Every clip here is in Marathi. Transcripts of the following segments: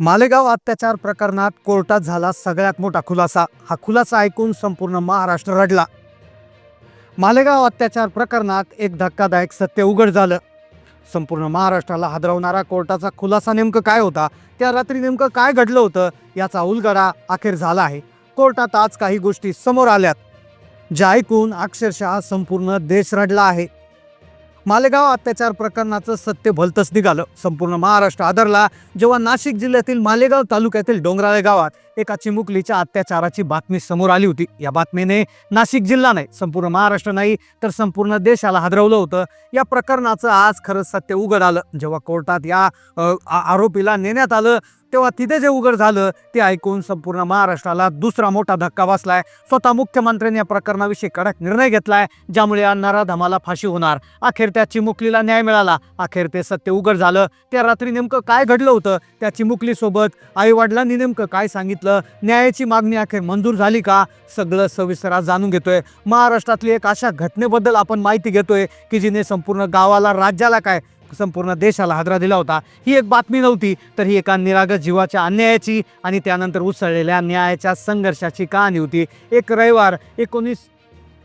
मालेगाव अत्याचार प्रकरणात कोर्टात झाला सगळ्यात मोठा खुलासा. हा खुलासा ऐकून संपूर्ण महाराष्ट्र रडला. मालेगाव अत्याचार प्रकरणात एक धक्कादायक सत्य उघड झालं. संपूर्ण महाराष्ट्राला हादरवणारा कोर्टाचा खुलासा नेमकं काय होता? त्या रात्री नेमकं काय घडलं होतं? याचा उलगडा अखेर झाला आहे. कोर्टात आज काही गोष्टी समोर आल्यात. ज्या ऐकून अक्षरशः संपूर्ण देश रडला आहे. मालेगाव अत्याचार प्रकरणाचं सत्य भलतंच निघालं. संपूर्ण महाराष्ट्र आदरला. जेव्हा नाशिक जिल्ह्यातील मालेगाव तालुक्यातील डोंगराळे गावात एका चिमुकलीच्या अत्याचाराची बातमी समोर आली होती. या बातमीने नाशिक जिल्हा नाही संपूर्ण महाराष्ट्र नाही तर संपूर्ण देशाला हादरवलं होतं. या प्रकरणाचं आज खरंच सत्य उघड आलं. जेव्हा कोर्टात या आरोपीला नेण्यात आलं तेव्हा तिथे जे उघड झालं ते ऐकून संपूर्ण महाराष्ट्राला दुसरा मोठा धक्का बसलाय. स्वतः मुख्यमंत्र्यांनी या प्रकरणाविषयी कडक निर्णय घेतलाय ज्यामुळे अन्नारा धमाला फाशी होणार. अखेर त्या चिमुकलीला न्याय मिळाला. अखेर ते सत्य उघड झालं. त्या रात्री नेमकं काय घडलं होतं? त्या चिमुकलीसोबत आई वडिलांनी नेमकं काय सांगितलं? न्यायाची मागणी अखेर मंजूर झाली का? सगळं सविस्तर आज जाणून घेतोय. महाराष्ट्रातली एक अशा घटनेबद्दल आपण माहिती घेतोय की जिने संपूर्ण गावाला राज्याला काय संपूर्ण देशाला हादरा दिला होता. ही एक बातमी नव्हती तर ही एका निरागस जीवाच्या अन्यायाची आणि त्यानंतर उसळलेल्या न्यायाच्या संघर्षाची कहाणी होती. एक रविवार एकोणीस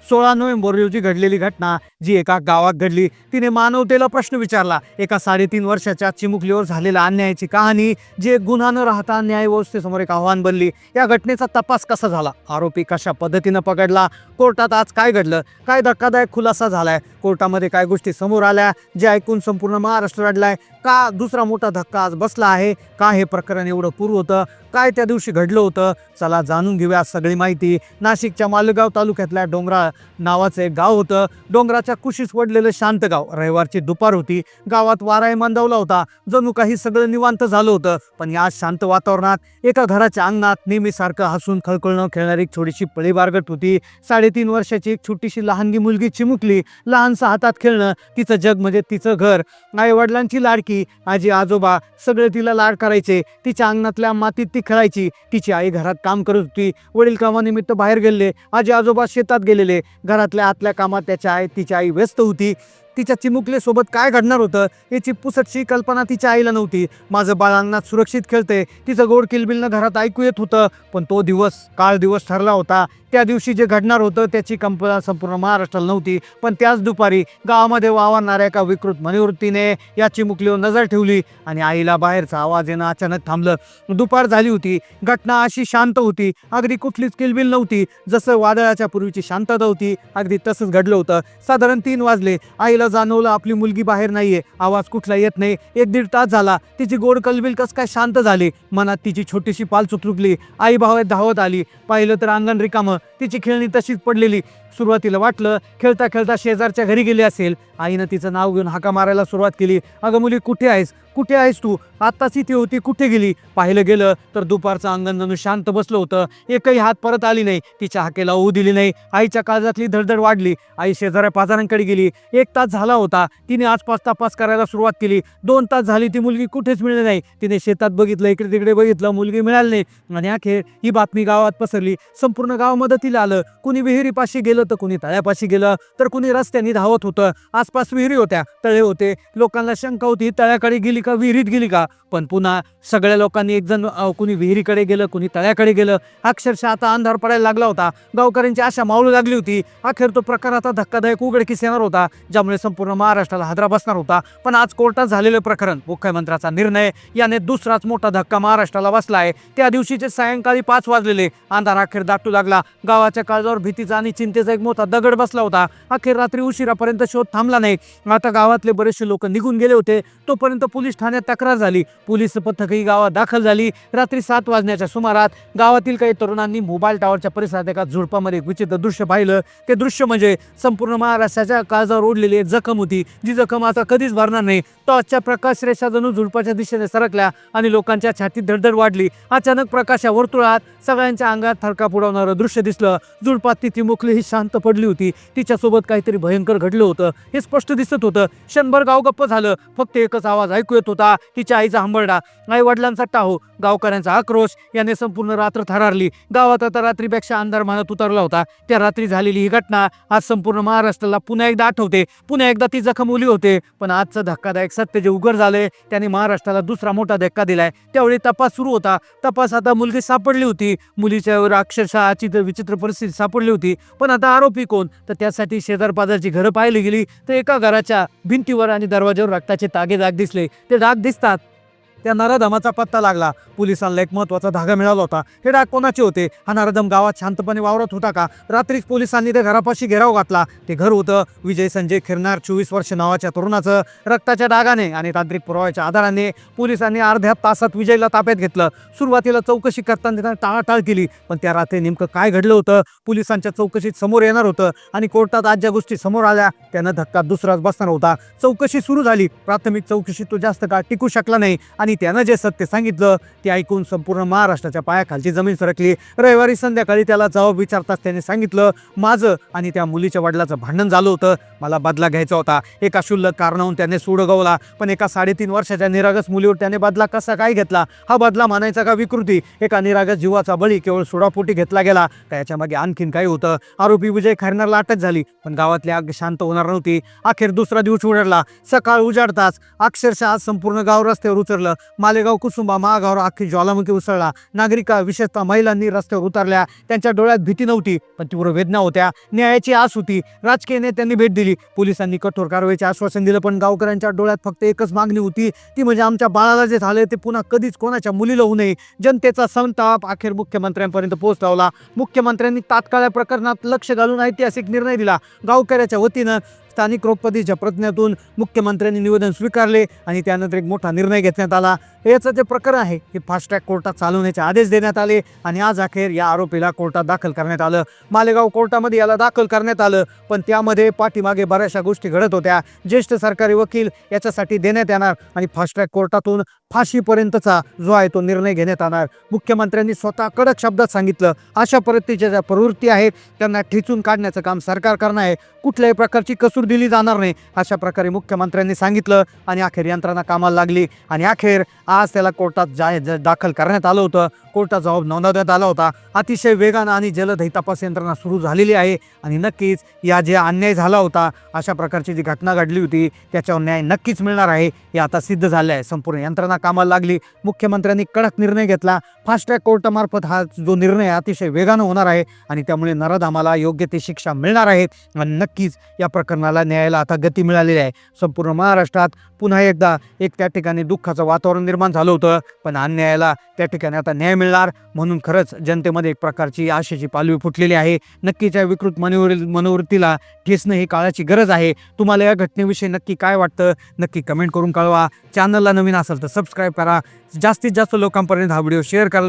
सोळा नोव्हेंबर रोजी घडलेली घटना जी एका गावात घडली. तिने मानवतेला प्रश्न विचारला. एका साडेतीन वर्षाच्या चिमुकलीवर झालेल्या अन्यायाची कहाणी जी एक गुन्हा न राहता न्यायव्यवस्थेसमोर एक आव्हान बनली. या घटनेचा तपास कसा झाला? आरोपी कशा पद्धतीनं पकडला? कोर्टात आज काय घडलं? काय धक्कादायक खुलासा झालाय? कोर्टामध्ये काय गोष्टी समोर आल्या? जे ऐकून संपूर्ण महाराष्ट्र रडलाय. का दुसरा मोठा धक्का आज बसला आहे? का हे प्रकरण एवढं पूर्व होतं? काय त्या दिवशी घडलं होतं? चला जाणून घेऊया सगळी माहिती. नाशिकच्या मालेगाव तालुक्यातल्या डोंगरा नावाचं एक गाव होतं. डोंगराच्या कुशीस वडलेलं शांत गाव. रविवारची दुपार होती. गावात वाराही मंदावला होता. जणू काही सगळं निवांत झालं होतं. पण या शांत वातावरणात एका घराच्या अंगणात नेहमीसारखं हसून खळखळणं खेळणारी एक छोटीशी पळी बारगट होती. साडेतीन वर्षाची एक छोटीशी लहानगी मुलगी चिमुकली. लहानसं हातात खेळणं तिचं जग म्हणजे तिचं घर. आई वडिलांची लाडकी आजी आजोबा सगळे तिला लाड करायचे. तिच्या अंगणातल्या मातीत ती खेळायची. तिची आई घरात काम करत होती. वडील कामानिमित्त बाहेर गेलेले आजी आजोबा शेतात गेलेले. घरातल्या आतल्या कामात त्याच्या आई तिची आई व्यस्त होती. तिच्या चिमुकलेसोबत काय घडणार होतं याची पुसटशी कल्पना तिच्या आईला नव्हती. माझं बाळ सुरक्षित खेळते तिचं गोड किलबिलनं घरात ऐकू येत होतं. पण तो दिवस काळ दिवस ठरला होता. त्या दिवशी जे घडणार होतं त्याची कंपना संपूर्ण महाराष्ट्राला नव्हती. पण त्याच दुपारी गावामध्ये वावरणाऱ्या एका विकृत मनोवृत्तीने या चिमुकलीवर नजर ठेवली आणि आईला बाहेरचा आवाज येणं अचानक थांबलं. दुपार झाली होती. घटना अशी शांत होती. अगदी कुठलीच किलबिल नव्हती. जसं वादळाच्या पूर्वीची शांतता होती अगदी तसंच घडलं होतं. साधारण तीन वाजले. आईला जाणवलं आपली मुलगी बाहेर नाहीये. आवाज कुठला येत नाही. एक दीड तास झाला. तिची गोड कलबिल कस काय शांत झाली? मनात तिची छोटीशी पाल चुकलुकली आई भावात धावत आली. पाहिलं तर अंगण रिकामं. तिची खेळणी तशीच पडलेली. सुरुवातीला वाटलं खेळता खेळता शेजारच्या घरी गेली असेल. आईनं तिचं नाव घेऊन हाका मारायला सुरुवात केली. अगं मुली कुठे आहेस? कुठे आहेस तू? आत्ताच इथे होती कुठे गेली? पाहिलं गेलं तर दुपारचं अंगण जणू शांत बसलं होतं. एकही हात परत आली नाही. तिच्या हाकेला होऊ दिली नाही. आईच्या काळजातली धडधड वाढली. आई शेजाऱ्या पाजारांकडे गेली. एक तास झाला होता. तिने आसपास तपास करायला सुरुवात केली. दोन तास झाली ती मुलगी कुठेच मिळली नाही. तिने शेतात बघितलं इकडे तिकडे बघितलं मुलगी मिळाली नाही. आणि अखेर ही बातमी गावात पसरली. संपूर्ण गाव मदतीला आलं. कुणी विहिरीपाशी गेलं तर कुणी तळ्यापाशी गेलं. तर कुणी रस्त्याने धावत होतं. आसपास विहिरी होत्या तळे होते. लोकांना शंका होती तळ्याकडे गेली का विहिरीत गेली का? पण पुन्हा सगळ्या लोकांनी एक जण कुणी विहिरीकडे गेलं कुणी तळ्याकडे गेलं. अक्षरशः आता अंधार पडायला लागला होता. गावकऱ्यांची आशा मावळू लागली होती. अखेर तो प्रकार आता धक्कादायक उघडकीस येणार होता ज्यामुळे संपूर्ण महाराष्ट्राला हादरा बसणार होता. पण आज कोर्टात झालेलं प्रकरण मुख्यमंत्र्याचा निर्णय याने दुसराच मोठा धक्का महाराष्ट्राला बसला आहे त्या दिवशीचे सायंकाळी पाच वाजलेले अंधार अखेर दाटू लागला. गावाच्या काळजावर भीतीचा आणि चिंतेचा एक मोठा दगड बसला होता. अखेर रात्री उशिरापर्यंत शोध थांबला नाही. आता गावातले बरेचसे लोक निघून गेले होते. तोपर्यंत पोलीस ठाण्यात तक्रार झाली. पोलीस पथकही गावात दाखल झाली. रात्री सात वाजण्याच्या सुमारात गावातील काही तरुणांनी मोबाईल टावरच्या परिसरात एका झुडपामध्ये एक विचित्र दृश्य पाहिलं. ते दृश्य म्हणजे संपूर्ण महाराष्ट्राच्या काळजावर ओढलेली एक जखम होती. जी जखम आता कधीच भरणार नाही. टॉर्चच्या प्रकाश रेषा जणू झुडपाच्या दिशेने सरकल्या आणि लोकांच्या छातीत धडधड वाढली. अचानक प्रकाशा वर्तुळात सगळ्यांच्या अंगात थरका पुरवणारं दृश्य दिसलं. झुडपात ती मुकली ही शांत शांत पडली होती. तिच्यासोबत काहीतरी भयंकर घडलं होतं. हे स्पष्ट दिसत होतं. क्षणभर गाव गप्प झालं. फक्त एकच आवाज ऐकू येत होता. तिच्या आईचा हंबरडा. आई वडिलांचा टाहो. गावकऱ्यांचा आक्रोश. याने संपूर्ण रात्र थरारली. गावात आता रात्रीपेक्षा अंधार मानत उतरला होता. त्या रात्री झालेली ही घटना आज संपूर्ण महाराष्ट्राला पुन्हा एकदा आठवते. पुन्हा एकदा ती जखम उली होते. पण आजचा धक्कादायक सत्य जे उघड झालंय त्याने महाराष्ट्राला दुसरा मोठा धक्का दिलाय. त्यावेळी तपास सुरू होता. तपास आता मुलगी सापडली होती. मुलीच्या अक्षरशः चित्र विचित्र परिस्थिती सापडली होती. पण आता आरोपी कोण? तर त्यासाठी शेजार पाजारची घरं पाहिली गेली. तर एका घराच्या भिंतीवर आणि दरवाज्यावर रक्ताचे तागे दाग दिसले. ते डाग दिसतात. त्या नराधमाचा पत्ता लागला. पोलिसांना एक महत्त्वाचा धागा मिळाला होता. हे डाग कोणाचे होते? हा नराधम गावात शांतपणे वावरत होता का? रात्रीच पोलिसांनी त्या घरापाशी घेराव घातला. ते घर होतं विजय संजय खिरनार चोवीस वर्ष नावाच्या तरुणाचं. रक्ताच्या डागाने आणि तांत्रिक पुराव्याच्या आधाराने पोलिसांनी अर्ध्या तासात विजयला ताब्यात घेतलं. सुरुवातीला चौकशी करताना त्यांना टाळाटाळ केली पण त्या रात्री नेमकं काय घडलं होतं? पोलिसांच्या चौकशीत समोर येणार होतं आणि कोर्टात आज ज्या गोष्टी समोर आल्या. त्यानं धक्का दुसराच बसणार होता. चौकशी सुरू झाली. प्राथमिक चौकशीत तो जास्त काळ टिकू शकला नाही आणि त्यानं जे सत्य सांगितलं ते ऐकून संपूर्ण महाराष्ट्राच्या पायाखालची जमीन सरकली. रविवारी संध्याकाळी त्याला जबाब विचारताच त्याने सांगितलं माझं आणि त्या मुलीच्या वडिलाचं भांडण झालं होतं. मला बदला घ्यायचा होता. एका शुल्लक कारणाहून त्याने सुडगवला पण एका साडेतीन वर्षाच्या निरागस मुलीवर त्याने बदला कसा काय घेतला? हा बदला मानायचा का विकृती? एका निरागस जीवाचा बळी केवळ सुडापोटी घेतला गेला. का याच्यामागे आणखीन काही होतं? आरोपी विजय खैरनारला अटक झाली. पण गावातली आग शांत होणार नव्हती. अखेर दुसरा दिवस उडला सकाळ उजाडताच अक्षरशः आज संपूर्ण गाव रस्त्यावर उतरलं. मालेगाव कुसुंबा महागावर अख्खी ज्वालामुखी उसळला. नागरिका विशेषतः महिलांनी रस्त्यावर उतरल्या. त्यांच्या डोळ्यात भीती नव्हती पण तीव्र वेदना होत्या. न्यायाची आस होती. राजकीय नेत्यांनी भेट दिली. पोलिसांनी कठोर कारवाईचे आश्वासन दिलं पण गावकऱ्यांच्या डोळ्यात फक्त एकच मागणी होती. ती म्हणजे आमच्या बाळाला जे झालं ते पुन्हा कधीच कोणाच्या मुलीला होऊ नये. जनतेचा संताप अखेर मुख्यमंत्र्यांपर्यंत पोहोचवला मुख्यमंत्र्यांनी तात्काळ प्रकरणात लक्ष घालून ऐतिहासिक निर्णय दिला. गावकऱ्याच्या वतीनं स्थानिक रोगपतीच्या प्रज्ञातून मुख्यमंत्र्यांनी निवेदन स्वीकारले आणि त्यानंतर एक मोठा निर्णय घेतण्यात आला. याचं जे प्रकरण आहे हे फास्ट ट्रॅक कोर्टात चालवण्याचे आदेश देण्यात आले आणि आज अखेर या आरोपीला कोर्टात दाखल करण्यात आलं. मालेगाव कोर्टामध्ये याला दाखल करण्यात आलं पण त्यामध्ये पाठीमागे बऱ्याचशा गोष्टी घडत होत्या. ज्येष्ठ सरकारी वकील याच्यासाठी देण्यात येणार आणि फास्ट ट्रॅक कोर्टातून फाशीपर्यंतचा जो आहे तो निर्णय घेण्यात येणार मुख्यमंत्र्यांनी स्वतः कडक शब्दात सांगितलं अशा पद्धतीच्या ज्या प्रवृत्ती आहेत त्यांना ठेचून काढण्याचं काम सरकार करणार आहे. कुठल्याही प्रकारची कसूर दिली जाणार नाही अशा प्रकारे मुख्यमंत्र्यांनी सांगितलं आणि अखेर यंत्रणा कामाला लागली. आणि अखेर आज त्याला कोर्टात जा ज- दाखल करण्यात आलं होतं. कोर्टात जबाब नोंदवण्यात आला होता. अतिशय वेगानं आणि जलद ही तपास यंत्रणा सुरू झालेली आहे आणि नक्कीच या जे अन्याय झाला होता अशा प्रकारची जी घटना घडली होती त्याच्यावर न्याय नक्कीच मिळणार आहे हे आता सिद्ध झालं आहे संपूर्ण यंत्रणा कामाला लागली. मुख्यमंत्र्यांनी कडक निर्णय घेतला. फास्ट ट्रॅक कोर्टामार्फत हा जो निर्णय अतिशय वेगानं होणार आहे आणि त्यामुळे नराधामाला योग्य ती शिक्षा मिळणार आहे आणि नक्कीच या प्रकरणाला न्यायाला आता गती मिळालेली आहे. संपूर्ण महाराष्ट्रात पुन्हा एकदा एक त्या ठिकाणी दुःखाचं वातावरण निर्माण झालं होतं पण अन्यायाला त्या ठिकाणी आता न्याय मिळणार म्हणून खरंच जनतेमध्ये एक प्रकारची आशेची पालवी फुटलेली आहे. नक्कीच या विकृत मनोवरील मनोवृत्तीला ठेसणं ही काळाची गरज आहे. तुम्हाला या घटनेविषयी नक्की काय वाटतं? नक्की कमेंट करून कळवा. चॅनलला नवीन असेल तर सबस्क्राईब करा. जास्तीत जास्त लोकांपर्यंत हा व्हिडिओ शेअर करा.